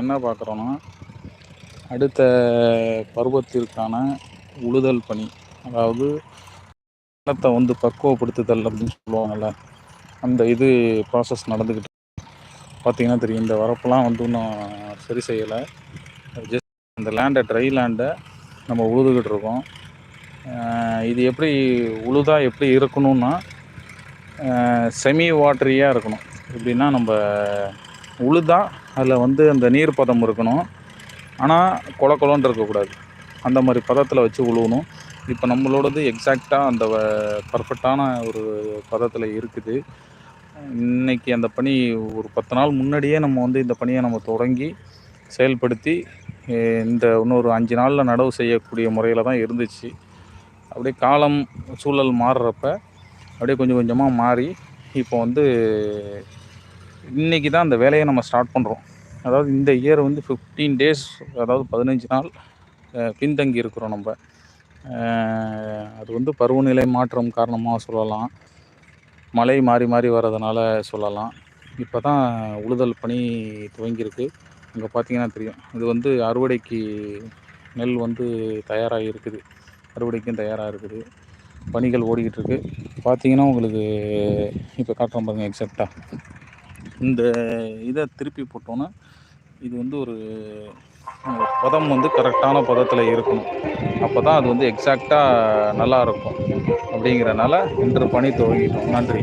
நம்ம என்ன பார்க்குறோன்னா அடுத்த பருவத்திற்கான உழுதல் பணி. அதாவது நிலத்தை வந்து பக்குவப்படுத்துதல் அப்படின்னு சொல்லுவாங்கள்ல அந்த இது ப்ராசஸ் நடந்துக்கிட்டு பார்த்தீங்கன்னா தெரியும் இந்த வரப்பெல்லாம் வந்து இன்னும் சரி செய்யலை. ஜஸ்ட் அந்த லேண்டை ட்ரை லேண்டை நம்ம உழுதுகிட்டு இருக்கோம். இது எப்படி உழுதா எப்படி இருக்கணும்னா செமி வாட்டரியாக இருக்கணும். எப்படின்னா நம்ம உழுதா அதில் வந்து அந்த நீர் பதம் இருக்கணும். ஆனால் கொல கொலன்னு இருக்கக்கூடாது. அந்த மாதிரி பதத்தில் வச்சு உழுவணும். இப்போ நம்மளோடது எக்ஸாக்டாக அந்த பர்ஃபெக்டான ஒரு பதத்தில் இருக்குது. இன்னைக்கு அந்த பணி ஒரு பத்து நாள் முன்னாடியே நம்ம வந்து இந்த பணியை நம்ம தொடங்கி செயல்படுத்தி இந்த இன்னொரு அஞ்சு நாளில் நடவு செய்யக்கூடிய முறையில் தான் இருந்துச்சு. அப்படியே காலம் சூழல் மாறுறப்ப அப்படியே கொஞ்சம் கொஞ்சமாக மாறி இப்போ வந்து இன்றைக்கி தான் அந்த வேலையை நம்ம ஸ்டார்ட் பண்ணுறோம் அதாவது இந்த இயர் வந்து ஃபிஃப்டீன் டேஸ் அதாவது பதினஞ்சு நாள் பின்தங்கி இருக்கிறோம் நம்ம. அது வந்து பருவநிலை மாற்றம் காரணமாக சொல்லலாம். மழை மாறி மாறி வர்றதுனால சொல்லலாம். இப்போ தான் உழுதல் பணி துவங்கியிருக்கு. அங்கே பார்த்தீங்கன்னா தெரியும். இது வந்து அறுவடைக்கு நெல் வந்து தயாராக இருக்குது அறுவடைக்கும் தயாராக இருக்குது பணிகள் ஓடிக்கிட்டு இருக்குது பார்த்தீங்கன்னா உங்களுக்கு இப்போ காட்டுறோம் பாருங்கள் எக்ஸாக்டாக இந்த இதை திருப்பி போட்டோன்னா இது வந்து ஒரு பதம் வந்து கரெக்டான பதத்தில் இருக்கணும். அப்போ தான் அது வந்து எக்ஸாக்டாக நல்லா இருக்கும் அப்படிங்கிறனால இன்று பணி துவங்கிட்டோம். நன்றி.